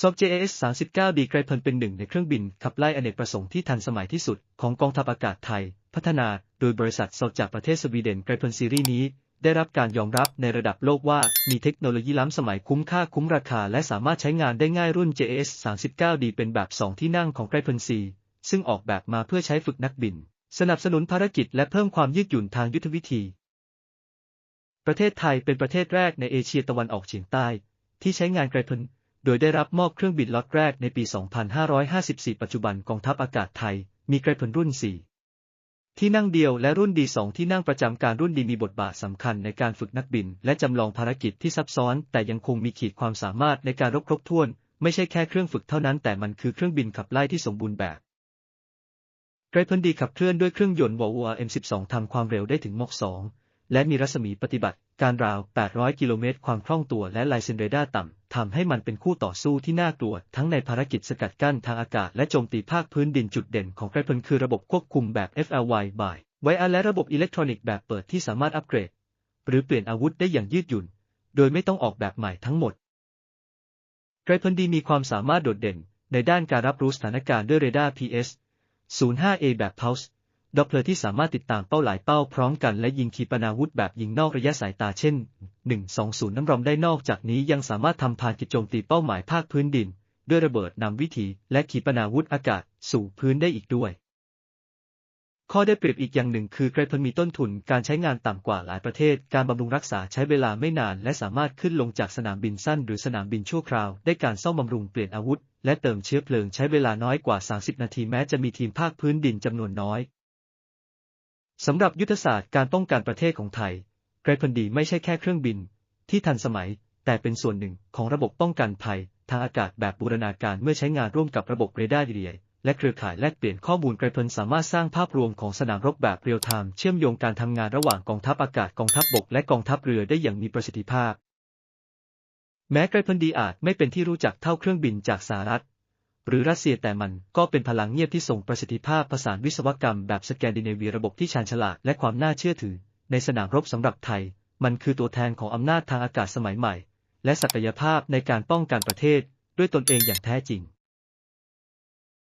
ซอบ JAS 39ดีไกรเพลเป็นหนึ่งในเครื่องบินขับไล่อเนกประสงค์ที่ทันสมัยที่สุดของกองทัพอากาศไทย พัฒนาโดยบริษัทซอจากประเทศสวีเดนไกรเพลินซีรีส์นี้ ได้รับการยอมรับในระดับโลกว่ามีเทคโนโลยีล้ำสมัยคุ้มค่าคุ้มราคา และสามารถใช้งานได้ง่ายรุ่น JS 39ดีเป็นแบบ 2 ที่นั่งของไกรเพลินซีซึ่งออกแบบมาเพื่อใช้ฝึกนักบิน สนับสนุนภารกิจและเพิ่มความยืดหยุ่นทางยุทธวิธี ประเทศไทยเป็นประเทศแรกในเอเชียตะวันออกเฉียงใต้ ที่ใช้งานไกรเพลิน โดยได้รับมอบเครื่องบินล็อตแรกในปี 2554 ปัจจุบันกองทัพอากาศไทย มีไกรเพลินรุ่น 4 ที่นั่งเดียวและรุ่นดีสองที่นั่งประจำการรุ่นดีมีบทบาทสำคัญในการฝึกนักบิน และจำลองภารกิจที่ซับซ้อน แต่ยังคงมีขีดความสามารถในการรบครบถ้วน ไม่ใช่แค่เครื่องฝึกเท่านั้นแต่มันคือเครื่องบินขับไล่ที่สมบูรณ์แบบไกรเพลินดีขับเคลื่อนด้วยเครื่องยนต์วอล M12 ทำความเร็วได้ถึงมอก2 และมีรัศมีปฏิบัติการราว 800 กิโลเมตร ความคล่องตัวและลายเซนเรดาร์ต่ำ ทำให้มันเป็นคู่ต่อสู้ที่น่ากลัวทั้งในภารกิจสกัดกั้นทางอากาศและโจมตีภาคพื้นดินจุดเด่นของไกรเพลนคือระบบควบคุมแบบ FLY by ไวอาและระบบอิเล็กทรอนิกส์แบบเปิดที่สามารถอัปเกรด หรือเปลี่ยนอาวุธได้อย่างยืดหยุ่น โดยไม่ต้องออกแบบใหม่ทั้งหมดไกรเพลินดีมีความสามารถโดดเด่นในด้านการรับรู้สถานการณ์ด้วยเรดาร์ PS 05A แบบ Pulse ดอปเพลอร์ที่สามารถติดตามเป้าหลายเป้าพร้อมกันและยิงขีปนาวุธแบบยิงนอกระยะสายตาเช่น 120 น้ำรอมได้นอกจากนี้ยังสามารถทำพานกิจโจมตีเป้าหมายภาคพื้นดิน ด้วยระเบิดนำวิถีและขีปนาวุธอากาศสู่พื้นได้อีกด้วย ข้อได้เปรียบอีกอย่างหนึ่งคือไกรเพลมีต้นทุนการใช้งานต่ำกว่าหลายประเทศ การบำรุงรักษาใช้เวลาไม่นานและสามารถขึ้นลงจากสนามบินสั้นหรือสนามบินชั่วคราว ได้การซ่อมบำรุงเปลี่ยนอาวุธ และเติมเชื้อเพลิงใช้เวลาน้อยกว่า 30 นาทีแม้จะมีทีมภาคพื้นดินจำนวนน้อย สำหรับยุทธศาสตร์การป้องกันประเทศของไทยไกรพันดีไม่ใช่แค่เครื่องบิน ที่ทันสมัย แต่เป็นส่วนหนึ่งของระบบป้องกันภัย ทางอากาศแบบบูรณาการเมื่อใช้งานร่วมกับระบบเรดาร์ดีเและเครือข่ายแลกเปลี่ยนข้อมูลไกรพันสามารถสร้างภาพรวมของสนามรบแบบเรียลไทม์เชื่อมโยงการทำงานระหว่างกองทัพอากาศกองทัพบบกและกองทัพเรือได้อย่างมีประสิทธิภาพ แม้ไกรพันดีอาจไม่เป็นที่รู้จักเท่าเครื่องบินจากสหรัฐ หรือรัสเซียแต่มันก็เป็นพลังเงียบที่ส่งประสิทธิภาพผสานวิศวกรรมแบบสแกนดิเนเวียระบบที่ชาญฉลาดและความน่าเชื่อถือ ในสนามรบสำหรับไทย มันคือตัวแทนของอำนาจทางอากาศสมัยใหม่ และศักยภาพในการป้องกันประเทศด้วยตนเองอย่างแท้จริง